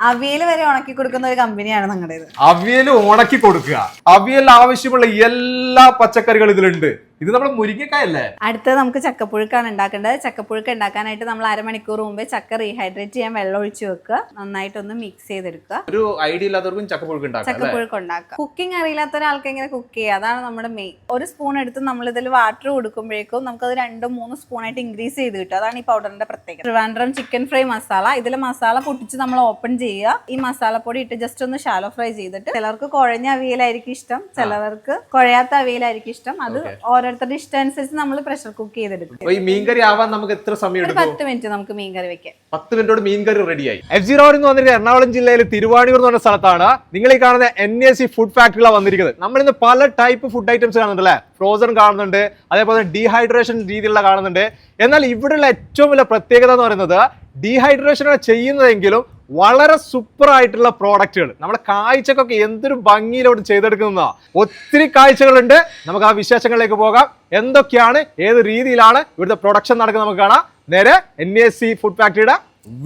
അവിയൽ വരെ ഉണക്കി കൊടുക്കുന്ന ഒരു കമ്പനിയാണ് ഞങ്ങളുടേത്. അവിയൽ ഉണക്കി കൊടുക്കുക. അവിയൽ ആവശ്യമുള്ള എല്ലാ പച്ചക്കറികളും ഇതിലുണ്ട്. ഇത് നമ്മുടെ മുരിങ്ങക്കായല്ലേ? അടുത്തത് നമുക്ക് ചക്കപ്പുഴുക്കാണ് ഉണ്ടാക്കേണ്ടത്. ചക്കപ്പുഴുക്ക് ഉണ്ടാക്കാനായിട്ട് നമ്മൾ അരമണിക്കൂർ മുമ്പേ ചക്ക റീഹൈഡ്രേറ്റ് ചെയ്യാൻ വെള്ളം ഒഴിച്ചു വെക്കുക. നന്നായിട്ടൊന്ന് മിക്സ് ചെയ്തെടുക്കുക. ഒരു ഐഡിയ ഇല്ലാത്തവർക്കും ചക്കപ്പുഴുക്ക് ഉണ്ടാക്കാം ചക്കപ്പുഴുക്ക് ഉണ്ടാക്കുക കുക്കിംഗ് അറിയില്ലാത്ത ഒരാൾക്ക് എങ്ങനെ കുക്ക് ചെയ്യുക അതാണ് നമ്മുടെ മെയിൻ ഒരു സ്പൂൺ എടുത്ത് നമ്മൾ ഇതിൽ വാട്ടർ കൊടുക്കുമ്പോഴേക്കും നമുക്കത് രണ്ടും മൂന്ന് സ്പൂണായിട്ട് ഇൻക്രീസ് ചെയ്ത് കിട്ടും. അതാണ് ഈ പൗഡറിന്റെ പ്രത്യേകത. ട്രിവാൻഡ്രം ചിക്കൻ ഫ്രൈ മസാല ഇതിൽ മസാല പൊട്ടിച്ച് നമ്മൾ ഓപ്പൺ ചെയ്യുക. ഈ മസാലപ്പൊടി ഇട്ട് ജസ്റ്റ് ഒന്ന് ഷാലോ ഫ്രൈ ചെയ്തിട്ട് ചിലർക്ക് കുഴഞ്ഞ അവിയലായിരിക്കും ഇഷ്ടം. ചിലവർക്ക് കുഴയാത്ത അവിയലായിരിക്കും ഇഷ്ടം. അത് ഓരോരുത്തരുടെ ഇഷ്ടം അനുസരിച്ച് നമ്മൾ പ്രഷർ കുക്ക് ചെയ്തെടുക്കും ഈ മീൻകറി ആവാൻ നമുക്ക് എത്ര സമയം ഒരു പത്ത് മിനിറ്റ് നമുക്ക് മീൻ കറി വെക്കാം. പത്ത് മിനിറ്റോട് മീൻകറി റെഡിയായി എഫ് ജി റോഡ് എന്ന് വന്നിട്ട് എറണാകുളം ജില്ലയിൽ തിരുവാണിയൂർ എന്ന് പറഞ്ഞ സ്ഥലത്താണ് നിങ്ങൾ ഈ കാണുന്ന എൻ എ സി ഫുഡ് ഫാക്ടറികളാണ് വന്നിരിക്കുന്നത്. നമ്മൾ ഇന്ന് പല ടൈപ്പ് ഫുഡ് ഐറ്റംസ് കാണുന്നുണ്ട് അല്ലേ ഫ്രോസൺ കാണുന്നുണ്ട് അതേപോലെ ഡീഹൈഡ്രേഷൻ രീതിയിലുള്ള കാണുന്നുണ്ട്. എന്നാൽ ഇവിടെയുള്ള ഏറ്റവും വലിയ പ്രത്യേകത എന്ന് പറയുന്നത് ഡീഹൈഡ്രേഷൻ ആണ് ചെയ്യുന്നതെങ്കിലും വളരെ സൂപ്പർ ആയിട്ടുള്ള പ്രോഡക്റ്റുകൾ നമ്മുടെ കാഴ്ചക്കൊക്കെ എന്തൊരു ഭംഗിയിലോട്ട് ചെയ്തെടുക്കുന്ന ഒത്തിരി കാഴ്ചകളുണ്ട്. നമുക്ക് ആ വിശേഷങ്ങളിലേക്ക് പോകാം. എന്തൊക്കെയാണ് ഏത് രീതിയിലാണ് ഇവിടുത്തെ പ്രൊഡക്ഷൻ നടക്കുന്നത് നമുക്ക് കാണാം. നേരെ എൻ എസ് സി ഫുഡ് ഫാക്ടറിയുടെ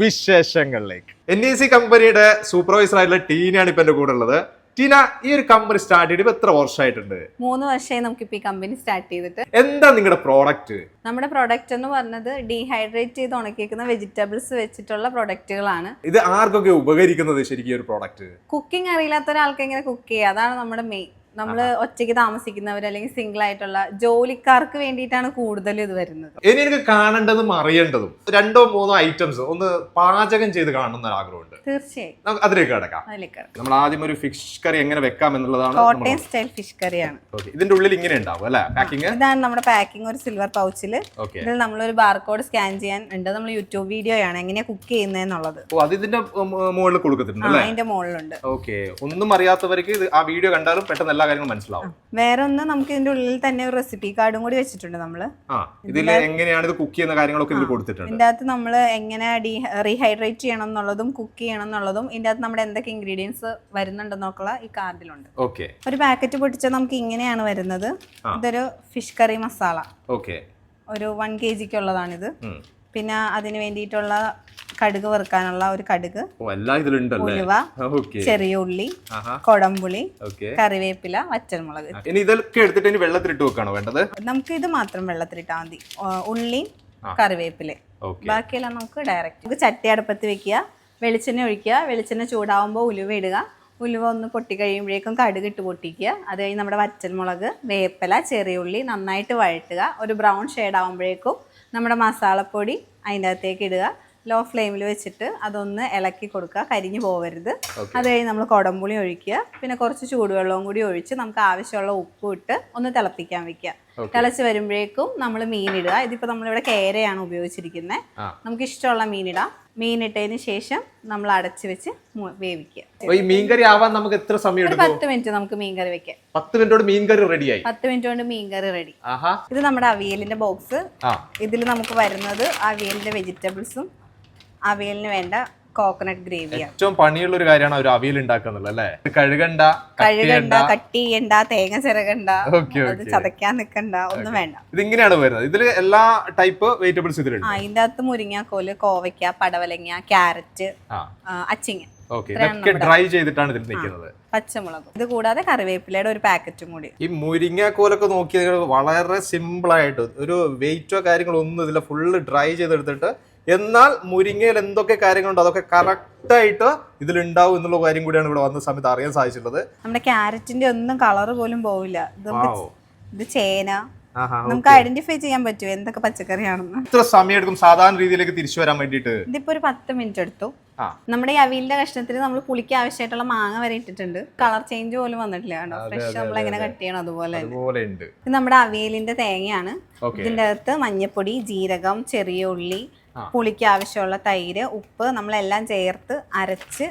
വിശേഷങ്ങളിലേക്ക്. എൻ ഇ സി കമ്പനിയുടെ സൂപ്പർവൈസർ ആയിട്ടുള്ള ടീനയാണ് ഇപ്പൊ എന്റെ കൂടെ ഉള്ളത്. ടീന ഈ ഒരു കമ്പനി സ്റ്റാർട്ട് ചെയ്തിട്ട് ഇപ്പൊ എത്ര വർഷമായിട്ടുണ്ട് മൂന്ന് വർഷമായി നമുക്കിപ്പോൾ ഈ കമ്പനി സ്റ്റാർട്ട് ചെയ്തിട്ട്. എന്താ നിങ്ങളുടെ പ്രോഡക്റ്റ് നമ്മുടെ പ്രോഡക്റ്റ് എന്ന് പറഞ്ഞത് ഡീഹൈഡ്രേറ്റ് ചെയ്ത് ഉണക്കിയിരിക്കുന്ന വെജിറ്റബിൾസ് വെച്ചിട്ടുള്ള പ്രോഡക്റ്റുകളാണ് ഇത് ആർക്കൊക്കെ ഉപകരിക്കുന്നത് ശരിക്കും ഈ ഒരു പ്രോഡക്റ്റ് കുക്കിംഗ് അറിയില്ലാത്ത ഒരാൾക്ക് എങ്ങനെ കുക്ക് ചെയ്യുക അതാണ് നമ്മുടെ മെയിൻ നമ്മൾ ഒറ്റയ്ക്ക് താമസിക്കുന്നവർ അല്ലെങ്കിൽ സിംഗിൾ ആയിട്ടുള്ള ജോലിക്കാർക്ക് വേണ്ടിയിട്ടാണ് കൂടുതൽ ഇത് വരുന്നത്. ഇനി എനിക്ക് കാണേണ്ടതും അറിയേണ്ടതും രണ്ടോ മൂന്നോ ഐറ്റംസ് ഒന്ന് പാചകം ചെയ്ത് കാണുന്ന ആഗ്രഹമുണ്ട് തീർച്ചയായും. നമുക്ക് അതിലേക്ക് കിടക്കാം. അതിലേക്ക് നമ്മൾ ആദ്യം ഒരു ഫിഷ് കറി എങ്ങനെ വെക്കാം എന്നുള്ളതാണ് കോട്ടയം സ്റ്റൈൽ ഫിഷ് കറിയാണ്. ഇതിന്റെ ഉള്ളിൽ ഇങ്ങനെ ഉണ്ടാവും അല്ലെ? പാക്കിംഗ് ഇതാണ് നമ്മുടെ പാക്കിംഗ് ഒരു സിൽവർ പൗച്ചിൽ ഇതിൽ നമ്മൾ ഒരു ബാർകോഡ് സ്കാൻ ചെയ്യാൻ ഉണ്ട്. നമ്മൾ യൂട്യൂബ് വീഡിയോ ആണ്. എങ്ങനെയാ കുക്ക് ചെയ്യുന്നതെന്നുള്ളത് ഓ അത് ഇതിന്റെ മുകളിൽ കൊടുക്കത്തിട്ടുണ്ട് അതിന്റെ മുകളിലുണ്ട്. ഓക്കെ ഒന്നും അറിയാത്തവർക്ക് ഇത് ആ വീഡിയോ കണ്ടാലും പെട്ടെന്ന് എല്ലാ കാര്യങ്ങളും മനസ്സിലാവും. വേറെ ഒന്ന് നമുക്ക് ഇതിന്റെ ഉള്ളിൽ തന്നെ ഒരു റെസിപ്പി കാർഡും കൂടി വെച്ചിട്ടുണ്ട് നമ്മൾ. ആ ഇതിൽ എങ്ങനെയാണ് ഇത് കുക്ക് ചെയ്യുന്ന കാര്യങ്ങളൊക്കെ ഇതിൽ കൊടുത്തിട്ടുണ്ട്. ഇതിന്റെ അകത്ത് നമ്മൾ എങ്ങനെ ഡീ റീഹൈഡ്രേറ്റ് ചെയ്യണം എന്നുള്ളതും കുക്ക് ചെയ്യണം എന്നുള്ളതും ഇതിന്റെ അകത്ത് നമ്മുടെ എന്തൊക്കെ ഇൻഗ്രീഡിയൻസ് വരുന്നുണ്ടെന്നൊക്കെയുള്ള ഈ കാർഡിലുണ്ട് ഓക്കെ ഒരു പാക്കറ്റ് പൊട്ടിച്ചാൽ നമുക്ക് ഇങ്ങനെയാണ് വരുന്നത്. ഇതൊരു ഫിഷ് കറി മസാല ഓക്കെ ഒരു വൺ കെ ജിക്ക് ഉള്ളതാണിത് പിന്നെ അതിന് വേണ്ടിയിട്ടുള്ള കടുക് വറുക്കാനുള്ള ഒരു കടുക് ഉലുവ ചെറിയ ഉള്ളി കൊടംപുളി കറിവേപ്പില വറ്റൽമുളക്. ഇനി ഇതൊക്കെ എടുത്തിട്ട് ഇനി വെള്ളത്തിലിട്ട് വെക്കാണോ വേണ്ടത്? നമുക്ക് ഇത് മാത്രം വെള്ളത്തിലിട്ടാൽ മതി. ഉള്ളി കറിവേപ്പിൽ. ബാക്കിയെല്ലാം നമുക്ക് ഡയറക്റ്റ് നമുക്ക് ചട്ടി അടുപ്പത്ത് വെക്കുക. വെളിച്ചെണ്ണ ഒഴിക്കുക. വെളിച്ചെണ്ണ ചൂടാവുമ്പോൾ ഉലുവ ഇടുക. ഉലുവ ഒന്ന് പൊട്ടി കഴിയുമ്പോഴേക്കും കടുക് ഇട്ട് പൊട്ടിക്കുക. അത് കഴിഞ്ഞ് നമ്മുടെ വറ്റൽമുളക് വേപ്പില ചെറിയ ഉള്ളി നന്നായിട്ട് വഴറ്റുക. ഒരു ബ്രൗൺ ഷെയ്ഡ് ആകുമ്പോഴേക്കും നമ്മുടെ മസാലപ്പൊടി അതിന്റെ അകത്തേക്ക് ഇടുക ലോ ഫ്ലെയിമിൽ വെച്ചിട്ട് അതൊന്ന് ഇളക്കി കൊടുക്കുക. കരിഞ്ഞു പോകരുത് അത് കഴിഞ്ഞ് നമ്മൾ കുടംപുളി ഒഴിക്കുക. പിന്നെ കുറച്ച് ചൂടുവെള്ളവും കൂടി ഒഴിച്ച് നമുക്ക് ആവശ്യമുള്ള ഉപ്പ് ഇട്ട് ഒന്ന് തിളപ്പിക്കാൻ വെക്കുക. തിളച്ച് വരുമ്പോഴേക്കും നമ്മൾ മീനിടുക ഇതിപ്പോൾ നമ്മളിവിടെ കേരയാണ് ഉപയോഗിച്ചിരിക്കുന്നത്. നമുക്ക് ഇഷ്ടമുള്ള മീനിടാം മീനിട്ടതിന് ശേഷം നമ്മൾ അടച്ചു വെച്ച് വേവിക്കുക. ഈ മീൻകറി ആവാൻ നമുക്ക് എത്ര സമയം പത്ത് മിനിറ്റ് നമുക്ക് മീൻകറി വെക്കാം. പത്ത് മിനിറ്റോട് മീൻകറി റെഡിയായി. പത്ത് മിനിറ്റ് കൊണ്ട് മീൻകറി റെഡി. ഇത് നമ്മുടെ അവിയലിന്റെ ബോക്സ്. ഇതിൽ നമുക്ക് വരുന്നത് അവിയലിന്റെ വെജിറ്റബിൾസും അവിയലിന് വേണ്ട കോക്കനട്ട് ഗ്രേവിയാണ് ഏറ്റവും പണിയുള്ള ഒരു കാര്യമാണ് ഒരു അവിയൽ ഉണ്ടാക്കുന്നത് അല്ലേ? കഴുകണ്ട കഴുകണ്ട കട്ടിയണ്ട. കട്ട് ചെയ്യണ്ട തേങ്ങ ചിരകണ്ട അത് ചതയ്ക്കാൻ നിൽക്കണ്ട ഒന്നും വേണ്ട. ഇതിങ്ങനെയാണ് വരുന്നത്. ഇതിൽ എല്ലാ ടൈപ്പ് വെജിറ്റബിൾസ് ഇതിലുണ്ട്. അതിന്റെ അകത്ത് മുരിങ്ങാക്കോൽ കോവയ്ക്ക പടവലങ്ങ ക്യാരറ്റ് അച്ചിങ്ങ. ഡ്രൈ ചെയ്തിട്ടാണ് ഇതിൽ നിൽക്കുന്നത്. പച്ചമുളക്. ഇത് കൂടാതെ കറിവേപ്പിലയുടെ ഒരു പാക്കറ്റും കൂടി. ഈ മുരിങ്ങാക്കോലൊക്കെ നോക്കിയത് വളരെ സിമ്പിൾ ആയിട്ട് ഒരു വെയിറ്റോ കാര്യങ്ങളോ ഒന്നും ഇതില്ല ഫുള്ള് ഡ്രൈ ചെയ്തെടുത്തിട്ട് എന്നാൽ മുരിങ്ങയിൽ എന്തൊക്കെ കാര്യങ്ങളുണ്ട്? അതൊക്കെ കറക്റ്റ് ആയിട്ട് ഇതിലുണ്ടാവും എന്നുള്ള കാര്യം കൂടിയാണ് ഇവിടെ വന്ന സമയത്ത് അറിയാൻ സാധിച്ചിട്ടുള്ളത്. നമ്മുടെ ക്യാരറ്റിന്റെ ഒന്നും കളർ പോലും പോവില്ല. ഇത് നമുക്ക് ഇത് ചേന. നമുക്ക് ഐഡന്റിഫൈ ചെയ്യാൻ പറ്റും എന്തൊക്കെ പച്ചക്കറിയാണെന്ന്? ഇത്ര സമയം എടുക്കും സാധാരണ രീതിയിലേക്ക് തിരിച്ചു വരാൻ വേണ്ടിയിട്ട്. ഇതിപ്പോ ഒരു പത്ത് മിനിറ്റ് എടുത്തു. നമ്മുടെ ഈ അവിയലിന്റെ കഷ്ണത്തിൽ നമ്മൾ പുളിക്ക് ആവശ്യമായിട്ടുള്ള മാങ്ങ വരെ ഇട്ടിട്ടുണ്ട്. കളർ ചേഞ്ച് പോലും വന്നിട്ടില്ല കേട്ടോ. ഫ്രഷ് നമ്മൾ എങ്ങനെ കട്ട് ചെയ്യണം അതുപോലെ ഇത് നമ്മുടെ അവിയലിന്റെ തേങ്ങയാണ്. ഇതിന്റെ അകത്ത് മഞ്ഞപ്പൊടി ജീരകം ചെറിയ ഉള്ളി. പുളിക്ക് ആവശ്യമുള്ള തൈര് ഉപ്പ് നമ്മളെല്ലാം ചേർത്ത് അരച്ച്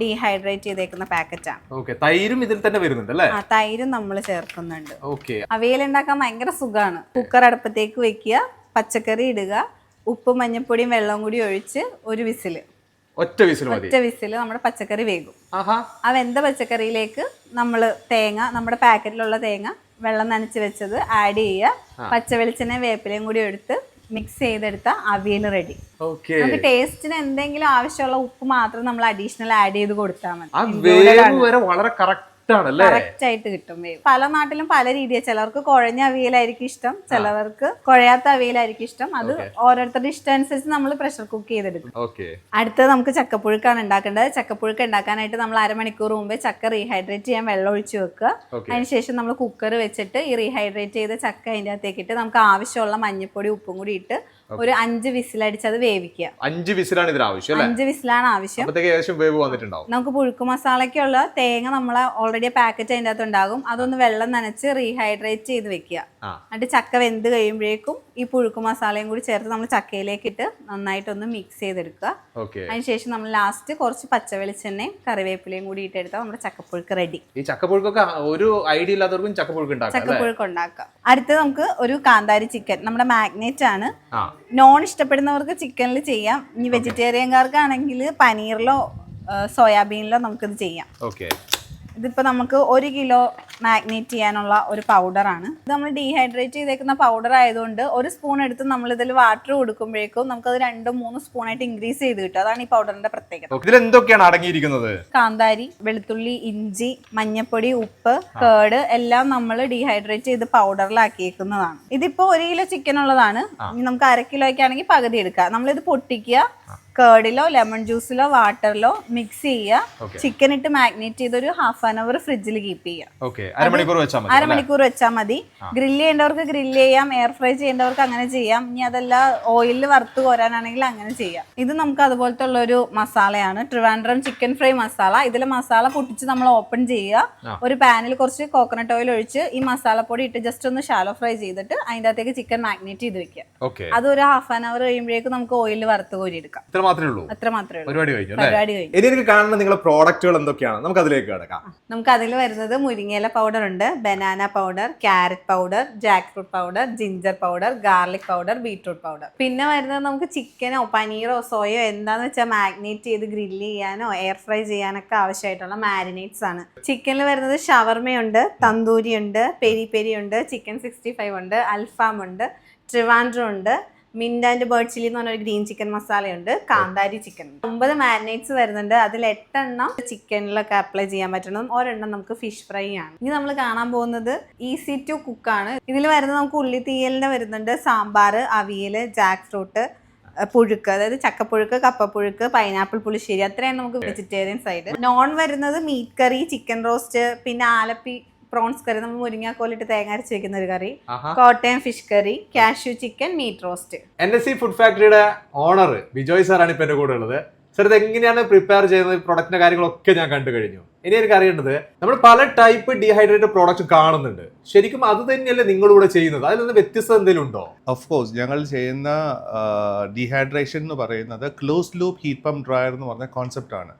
ഡീഹൈഡ്രേറ്റ് ചെയ്തേക്കുന്ന പാക്കറ്റാണ്. ഓക്കെ. തൈരും ഇതിൽ തന്നെ വരുന്നുണ്ട് അല്ലേ? ആ തൈരും നമ്മൾ ചേർക്കുന്നുണ്ട്. ഓക്കെ. അവയിൽ ഉണ്ടാക്കാൻ ഭയങ്കര സുഖമാണ് കുക്കർ അടുപ്പത്തേക്ക് വെക്കുക പച്ചക്കറി ഇടുക ഉപ്പ് മഞ്ഞപ്പൊടിയും വെള്ളവും കൂടി ഒഴിച്ച് ഒരു വിസിൽ ഒറ്റ വിസിൽ ഒറ്റ വിസിൽ നമ്മുടെ പച്ചക്കറി വേകും. ആ വെന്ത പച്ചക്കറിയിലേക്ക് നമ്മൾ തേങ്ങ നമ്മുടെ പാക്കറ്റിലുള്ള തേങ്ങ വെള്ളം നനച്ച് വെച്ചത് ആഡ് ചെയ്യുക. പച്ച വെളിച്ചെണ്ണ വേപ്പിലയും കൂടി എടുത്ത് മിക്സ് ചെയ്തെടുത്ത അവിയൽ റെഡി നമുക്ക് ടേസ്റ്റിന് എന്തെങ്കിലും ആവശ്യമുള്ള ഉപ്പ് മാത്രം നമ്മൾ അഡീഷണൽ ആഡ് ചെയ്ത് കൊടുത്താൽ മതി. വളരെ കറക്റ്റ് ആണല്ലേ കറക്റ്റ് ആയിട്ട് കിട്ടും. പല നാട്ടിലും പല രീതിയാണ് ചിലർക്ക് കുഴഞ്ഞ അവിയലായിരിക്കും ഇഷ്ടം ചിലവർക്ക് കുഴയാത്ത അവിയലായിരിക്കും ഇഷ്ടം. അത് ഓരോരുത്തരുടെ ഇഷ്ടം അനുസരിച്ച് നമ്മൾ പ്രഷർ കുക്ക് ചെയ്തെടുക്കും. അടുത്തത് നമുക്ക് ചക്കപ്പുഴുക്കാണ് ഉണ്ടാക്കേണ്ടത്. ചക്കപ്പുഴുക്ക് ഉണ്ടാക്കാനായിട്ട് നമ്മൾ അരമണിക്കൂർ മുമ്പേ ചക്ക റീഹൈഡ്രേറ്റ് ചെയ്യാൻ വെള്ളം ഒഴിച്ചു വെക്കുക. അതിനുശേഷം നമ്മൾ കുക്കർ വെച്ചിട്ട് ഈ റീഹൈഡ്രേറ്റ് ചെയ്ത ചക്ക അതിന്റെ അകത്തേക്ക് ഇട്ട് നമുക്ക് ആവശ്യമുള്ള മഞ്ഞൾപ്പൊടി ഉപ്പും കൂടി ഇട്ട് ഒരു അഞ്ച് വിസിലടിച്ച് അത് വേവിക്കുക. അഞ്ച് വിസിലാണ് ഇതിന് ആവശ്യം അല്ലേ? അഞ്ച് വിസിലാണ് ആവശ്യം. ഏകദേശം വേവ് വന്നിട്ടുണ്ടാവും. നമുക്ക് പുഴുക്ക് മസാലയ്ക്കുള്ള തേങ്ങ നമ്മൾ ഓൾറെഡി പാക്കറ്റ് അതിന്റെ അകത്ത് ഉണ്ടാകും. അതൊന്ന് വെള്ളം നനച്ച് റീഹൈഡ്രേറ്റ് ചെയ്ത് വെക്കുക. എന്നിട്ട് ചക്ക വെന്ത് കഴിയുമ്പോഴേക്കും ഈ പുഴുക്ക് മസാലയും കൂടി ചേർത്ത് നമ്മൾ ചക്കയിലേക്ക് ഇട്ട് നന്നായിട്ടൊന്ന് മിക്സ് ചെയ്തെടുക്കുക. അതിനുശേഷം നമ്മൾ ലാസ്റ്റ് കുറച്ച് പച്ച വെളിച്ചെണ്ണയും കറിവേപ്പിലയും കൂടി ഇട്ടെടുത്താൽ നമ്മുടെ ചക്കപ്പുഴുക്ക് റെഡി ഈ ചക്കപ്പുഴുക്കൊക്കെ ഒരു ഐഡിയ ഇല്ലാത്തവർക്കും ചക്കപ്പുഴുക്ക് ചക്കപ്പുഴുക്ക് ഉണ്ടാക്കാം. അടുത്ത് നമുക്ക് ഒരു കാന്താരി ചിക്കൻ. നമ്മുടെ മാഗ്നേറ്റ് ആണ്. നോൺ ഇഷ്ടപ്പെടുന്നവർക്ക് ചിക്കനിൽ ചെയ്യാം. ഇനി വെജിറ്റേറിയൻകാർക്കാണെങ്കിൽ പനീറിലോ സോയാബീനിലോ നമുക്കിത് ചെയ്യാം. ഓക്കെ ഇതിപ്പോൾ നമുക്ക് ഒരു കിലോ മാഗ്നേറ്റ് ചെയ്യാനുള്ള ഒരു പൗഡറാണ് ഇത് നമ്മൾ ഡീഹൈഡ്രേറ്റ് ചെയ്തേക്കുന്ന പൗഡർ ആയതുകൊണ്ട് ഒരു സ്പൂൺ എടുത്ത് നമ്മൾ ഇതിൽ വാട്ടർ കൊടുക്കുമ്പോഴേക്കും നമുക്കത് രണ്ടും മൂന്ന് സ്പൂണായിട്ട് ഇൻക്രീസ് ചെയ്ത് കിട്ടും. അതാണ് ഈ പൗഡറിന്റെ പ്രത്യേകത. ഇതിൽ എന്തൊക്കെയാണ് അടങ്ങിയിരിക്കുന്നത്? കാന്താരി വെളുത്തുള്ളി ഇഞ്ചി മഞ്ഞപ്പൊടി ഉപ്പ് കേട് എല്ലാം നമ്മൾ ഡീഹൈഡ്രേറ്റ് ചെയ്ത് പൗഡറിലാക്കിയേക്കുന്നതാണ് ഇതിപ്പോ ഒരു കിലോ ചിക്കൻ ഉള്ളതാണ്. നമുക്ക് അര കിലോയ്ക്ക് ആണെങ്കിൽ പകുതി എടുക്കാം. നമ്മളിത് പൊട്ടിക്കുക. കേടിലോ ലെമൺ ജ്യൂസിലോ വാട്ടറിലോ മിക്സ് ചെയ്യുക. ചിക്കൻ ഇട്ട് മാഗ്നേറ്റ് ചെയ്ത് ഒരു ഹാഫ് ആൻ അവർ ഫ്രിഡ്ജിൽ കീപ്പ് ചെയ്യുക അരമണിക്കൂർ വെച്ചാൽ മതി ഗ്രില്ല് ചെയ്യേണ്ടവർക്ക് ഗ്രില്ല് ചെയ്യാം എയർ ഫ്രൈ ചെയ്യേണ്ടവർക്ക് അങ്ങനെ ചെയ്യാം. ഇനി അതല്ല ഓയിലിൽ വറുത്ത് കോരാനാണെങ്കിൽ അങ്ങനെ ചെയ്യാം. ഇത് നമുക്ക് അതുപോലത്തെ ഉള്ള ഒരു മസാലയാണ്. Trivandrum chicken fry masala. ഇതിലെ മസാല പൊട്ടിച്ച് നമ്മൾ ഓപ്പൺ ചെയ്യുക. ഒരു പാനിൽ കുറച്ച് കോക്കനട്ട് ഓയിൽ ഒഴിച്ച് ഈ മസാലപ്പൊടി ഇട്ട് ജസ്റ്റ് ഒന്ന് ഷാലോ ഫ്രൈ ചെയ്തിട്ട് അതിന്റെ അകത്തേക്ക് ചിക്കൻ മാഗ്നേറ്റ് ചെയ്ത് വെക്കുക. അത് ഒരു ഹാഫ് ആൻ അവർ കഴിയുമ്പോഴേക്കും നമുക്ക് ഓയിലിൽ വറുത്ത് കോരി എടുക്കാം മാത്രമേ ഉള്ളൂ. അത്ര മാത്രമേ പരിപാടി കഴിഞ്ഞു ഇനി എനിക്ക് കാണുന്ന നിങ്ങളുടെ പ്രോഡക്റ്റുകൾ എന്തൊക്കെയാണ്? നമുക്ക് അതിലേക്ക് കിടക്കാം. നമുക്ക് അതിൽ വരുന്നത് മുരിങ്ങയില പൗഡർ ഉണ്ട് banana powder carrot powder jackfruit powder ginger powder garlic powder beetroot powder പിന്നെ വരുന്നത് നമുക്ക് ചിക്കനോ പനീറോ സോയോ എന്താന്ന് വെച്ചാൽ മാഗ്നേറ്റ് ചെയ്ത് ഗ്രില്ല് ചെയ്യാനോ എയർ ഫ്രൈ ചെയ്യാനൊക്കെ ആവശ്യമായിട്ടുള്ള മാരിനേറ്റ്സ് ആണ്. ചിക്കനിൽ വരുന്നത് ഷവർമയുണ്ട് തന്തൂരി ഉണ്ട് പെരി പെരി ഉണ്ട് ചിക്കൻ സിക്സ്റ്റി ഫൈവ് ഉണ്ട് അൽഫാം ഉണ്ട് ട്രിവാൻഡ്രം ഉണ്ട് മിന്റ് ആൻഡ് ബേർഡ് ചില്ലി എന്ന് പറഞ്ഞ ഒരു ഗ്രീൻ ചിക്കൻ മസാലയുണ്ട്. കാന്താരി ചിക്കൻ. ഒമ്പത് മാരിനേറ്റ്സ് വരുന്നുണ്ട്. അതിൽ എട്ടെണ്ണം ചിക്കനിലൊക്കെ അപ്ലൈ ചെയ്യാൻ പറ്റണം. ഒരെണ്ണം നമുക്ക് ഫിഷ് ഫ്രൈ ആണ്. ഇനി നമ്മൾ കാണാൻ പോകുന്നത് ഈസി ടു കുക്കാണ് ഇതിൽ വരുന്നത് നമുക്ക് ഉള്ളി തീയലിന്റെ വരുന്നുണ്ട്. സാമ്പാർ അവിയൽ ജാക്ക് ഫ്രൂട്ട് പുഴുക്ക്. അതായത് ചക്കപ്പുഴുക്ക് കപ്പപ്പുഴുക്ക് പൈനാപ്പിൾ പുളിശ്ശേരി. അത്രയാണ് നമുക്ക് വെജിറ്റേറിയൻ സൈഡ്. നോൺ വരുന്നത് മീറ്റ് കറി ചിക്കൻ റോസ്റ്റ് പിന്നെ ആലപ്പി പ്രോൺസ് കറി നമ്മൾ മുരിങ്ങാക്കോലിട്ട് തേങ്ങ അരച്ച് വെക്കുന്ന ഒരു കറി. Kottayam fish curry cashew chicken meat roast N S C food ഫാക്ടറിയുടെ ഓണർ ബിജോയ് സാറാണ് ഇപ്പൊ എന്റെ കൂടെ ഉള്ളത്. സാർ ഇത് എങ്ങനെയാണ് പ്രിപ്പയർ ചെയ്യുന്നത്? പ്രൊഡക്റ്റിന്റെ കാര്യങ്ങളൊക്കെ ഞാൻ കണ്ടു കഴിഞ്ഞു. ഇനി എനിക്ക് അറിയേണ്ടത് നമ്മൾ പല ടൈപ്പ് ഡീഹൈഡ്രേറ്റഡ് പ്രോഡക്റ്റ് കാണുന്നുണ്ട്. ശരിക്കും അത് തന്നെയല്ലേ നിങ്ങളിവിടെ ചെയ്യുന്നത്? അതിൽ നിന്ന് വ്യത്യസ്തത എന്തെങ്കിലും ഉണ്ടോ? ഓഫ് കോഴ്സ് ഞങ്ങൾ ചെയ്യുന്ന ഡീഹൈഡ്രേഷൻ എന്ന് പറയുന്നത് close loop heat pump dryer എന്ന് പറഞ്ഞ കോൺസെപ്റ്റ് ആണ്.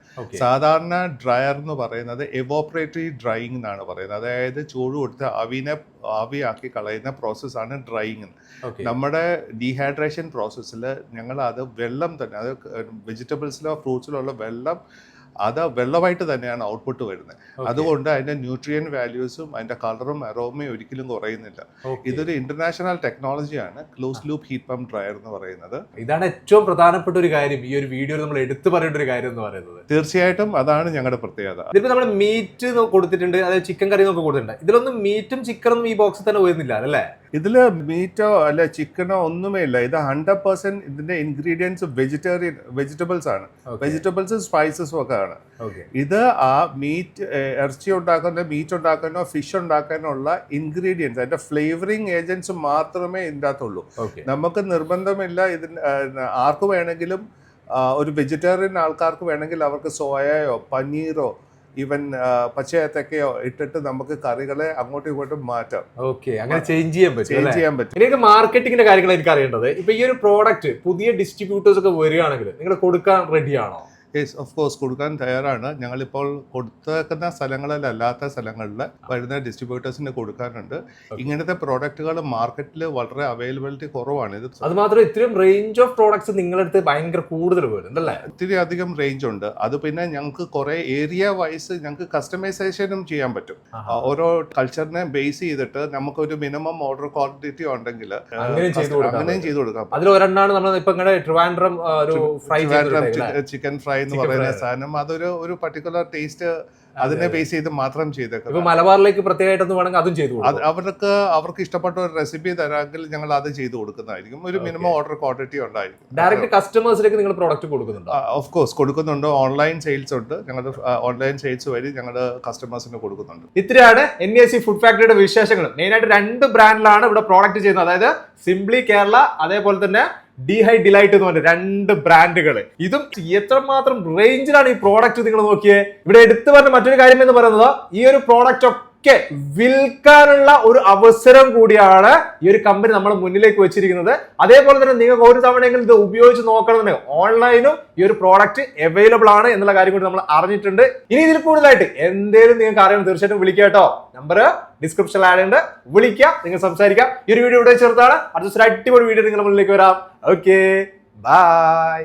സാധാരണ ഡ്രയർ എന്ന് പറയുന്നത് എവോപ്പറേറ്ററി ഡ്രൈയിങ് എന്നാണ് പറയുന്നത്. അതായത് ചൂട് കൊടുത്ത് അവിനെ ആവിയാക്കി കളയുന്ന പ്രോസസ്സാണ് ഡ്രൈയിങ് നമ്മുടെ ഡീഹൈഡ്രേഷൻ പ്രോസസ്സിൽ ഞങ്ങൾ അത് വെള്ളം തന്നെ അത് വെജിറ്റബിൾസിലോ ഫ്രൂട്ട്സിലോ ഉള്ള വെള്ളം അത് വെള്ളമായിട്ട് തന്നെയാണ് ഔട്ട്പുട്ട് വരുന്നത്. അതുകൊണ്ട് അതിന്റെ ന്യൂട്രിയൻ വാല്യൂസും അതിന്റെ കളറും അറോമയും ഒരിക്കലും കുറയുന്നില്ല. ഇതൊരു international ടെക്നോളജിയാണ് close loop heat pump dryer എന്ന് പറയുന്നത്. ഇതാണ് ഏറ്റവും പ്രധാനപ്പെട്ട ഒരു കാര്യം. ഈ ഒരു വീഡിയോയിൽ നമ്മൾ എടുത്തു പറയേണ്ട ഒരു കാര്യം എന്ന് പറയുന്നത്. തീർച്ചയായിട്ടും അതാണ് ഞങ്ങളുടെ പ്രത്യേകത. ഇതിപ്പോ നമ്മൾ മീറ്റ് കൊടുത്തിട്ടുണ്ട്. അതായത് ചിക്കൻ കറി ഒക്കെ കൊടുത്തിട്ടുണ്ട്. ഇതിലൊന്നും മീറ്റും ചിക്കനും ഈ ബോക്സിൽ തന്നെ വരുന്നില്ല അല്ലേ? ഇതിൽ മീറ്റോ അല്ല ചിക്കനോ ഒന്നുമേ ഇല്ല. ഇത് ഹൺഡ്രഡ് പെർസെന്റ് ഇതിന്റെ ഇൻഗ്രീഡിയൻസ് വെജിറ്റേറിയൻ വെജിറ്റബിൾസ് ആണ്. വെജിറ്റബിൾസ് സ്പൈസസും ഒക്കെ ആണ്. ഇത് ആ മീറ്റ് ഇറച്ചി ഉണ്ടാക്കുന്ന മീറ്റ് ഉണ്ടാക്കാനോ ഫിഷ് ഉണ്ടാക്കാനോ ഉള്ള ഇൻഗ്രീഡിയൻസ് അതിന്റെ ഫ്ലേവറിങ് ഏജൻസ് മാത്രമേ ഇതിന്റെ അകത്തുള്ളൂ നമുക്ക് നിർബന്ധമില്ല ഇതിന് ആർക്ക് വേണമെങ്കിലും ഒരു വെജിറ്റേറിയൻ ആൾക്കാർക്ക് വേണമെങ്കിൽ അവർക്ക് സോയയോ പനീറോ ഈവൻ പച്ചയത്തക്കയോ ഇട്ടിട്ട് നമുക്ക് കറികളെ അങ്ങോട്ടും ഇങ്ങോട്ടും മാറ്റാം. ഓക്കെ അങ്ങനെ ചേഞ്ച് ചെയ്യാൻ പറ്റും ചേഞ്ച് ചെയ്യാൻ പറ്റും. എനിക്ക് മാർക്കറ്റിംഗിന്റെ കാര്യങ്ങൾ എനിക്ക് അറിയേണ്ടത് ഇപ്പൊ ഈ ഒരു പ്രോഡക്റ്റ് പുതിയ ഡിസ്ട്രിബ്യൂട്ടേഴ്സ് ഒക്കെ വരികയാണെങ്കിൽ നിങ്ങൾ കൊടുക്കാൻ റെഡിയാണോ യെസ് ഓഫ് കോഴ്സ് കൊടുക്കാൻ തയ്യാറാണ്. ഞങ്ങളിപ്പോൾ കൊടുത്തേക്കുന്ന സ്ഥലങ്ങളിലല്ലാത്ത സ്ഥലങ്ങളിൽ വരുന്ന ഡിസ്ട്രിബ്യൂട്ടേഴ്സിന് കൊടുക്കാറുണ്ട്. ഇങ്ങനത്തെ പ്രോഡക്റ്റുകൾ മാർക്കറ്റിൽ വളരെ അവൈലബിലിറ്റി കുറവാണ്. ഇത് അത് മാത്രം ഇത്രയും റേഞ്ച് ഓഫ് പ്രോഡക്ട്സ് നിങ്ങളുടെ അടുത്ത് ഭയങ്കര കൂടുതൽ വരുന്നുണ്ടല്ലേ ഒത്തിരി അധികം റേഞ്ച് ഉണ്ട്. അത് പിന്നെ ഞങ്ങൾക്ക് കുറെ ഏരിയ വൈസ് ഞങ്ങൾക്ക് കസ്റ്റമൈസേഷനും ചെയ്യാൻ പറ്റും. ഓരോ കൾച്ചറിനെ ബേസ് ചെയ്തിട്ട് നമുക്കൊരു മിനിമം ഓർഡർ ക്വാണ്ടിറ്റി ഉണ്ടെങ്കിൽ അങ്ങനെയും ചെയ്ത് കൊടുക്കാം അതിൽ ഒരെണ്ണാണ് നമ്മൾ ഇപ്പൊ ഇങ്ങനെ ട്രിവാൻഡ്രം ഒരു ഫ്രൈ ചിക്കൻ ഫ്രൈ എന്ന് പറയുന്ന സാധനം അതൊരു ഒരു പർട്ടിക്കുലർ ടേസ്റ്റ് അതിനെ ബേസ് ചെയ്ത് മാത്രം ചെയ്തേക്കുന്നത് മലബാറിലേക്ക് പ്രത്യേകമായിട്ടൊന്നും വേണമെങ്കിൽ അതും ചെയ്തു അവർക്ക് അവർക്ക് ഇഷ്ടപ്പെട്ട ഒരു റെസിപ്പി തരാമെങ്കിൽ ഞങ്ങൾ അത് ചെയ്തു കൊടുക്കുന്നതായിരിക്കും. ഒരു മിനിമം ഓർഡർ ക്വാണ്ടിറ്റി ഉണ്ടായിരിക്കും. ഡയറക്റ്റ് കസ്റ്റമേഴ്സിലേക്ക് നിങ്ങൾ പ്രോഡക്റ്റ് കൊടുക്കുന്നുണ്ടോ? ഓഫ് കോഴ്സ് കൊടുക്കുന്നുണ്ട്. ഓൺലൈൻ സെയിൽസ് ഉണ്ട്. ഞങ്ങൾ ഓൺലൈൻ സെയിൽസ് വഴി ഞങ്ങൾ കസ്റ്റമേഴ്സിന് കൊടുക്കുന്നുണ്ട്. ഇത്രയാണ് എൻ എ സി ഫുഡ് ഫാക്ടറിയുടെ വിശേഷങ്ങൾ. മെയിൻ ആയിട്ട് രണ്ട് ബ്രാൻഡിലാണ് ഇവിടെ പ്രോഡക്റ്റ് ചെയ്യുന്നത്. അതായത് സിംപ്ലി കേരള അതേപോലെ തന്നെ ഡിഹൈ ഡിലൈറ്റ് എന്ന് പറഞ്ഞ രണ്ട് ബ്രാൻഡുകൾ ഇതും എത്രമാത്രം റേഞ്ചിലാണ് ഈ പ്രോഡക്റ്റ് നിങ്ങൾ നോക്കിയേ? ഇവിടെ എടുത്തു പറഞ്ഞ മറ്റൊരു കാര്യം എന്ന് പറയുന്നത് ഈ ഒരു പ്രോഡക്റ്റ് ഒക്കെ വിൽക്കാനുള്ള ഒരു അവസരം കൂടിയാണ് ഈ ഒരു കമ്പനി നമ്മൾ മുന്നിലേക്ക് വെച്ചിരിക്കുന്നത്. അതേപോലെ തന്നെ നിങ്ങൾക്ക് ഒരു തവണയെങ്കിലും ഇത് ഉപയോഗിച്ച് നോക്കണമെന്നുണ്ടെങ്കിൽ ഓൺലൈനും ഈ ഒരു പ്രോഡക്റ്റ് അവൈലബിൾ ആണ് എന്നുള്ള കാര്യം കൂടി നമ്മൾ അറിഞ്ഞിട്ടുണ്ട്. ഇനി ഇതിൽ കൂടുതലായിട്ട് എന്തേലും നിങ്ങൾക്ക് അറിയണം തീർച്ചയായിട്ടും വിളിക്കുക കേട്ടോ. നമ്പർ ഡിസ്ക്രിപ്ഷനിൽ ആഡ് ഉണ്ട് വിളിക്കാം നിങ്ങൾ സംസാരിക്കാം. ഈ ഒരു വീഡിയോ ഇവിടെ ചേർത്താണ് അടുത്ത അടിപൊളി വീഡിയോ നിങ്ങളുടെ മുന്നിലേക്ക് വരാം. Okay bye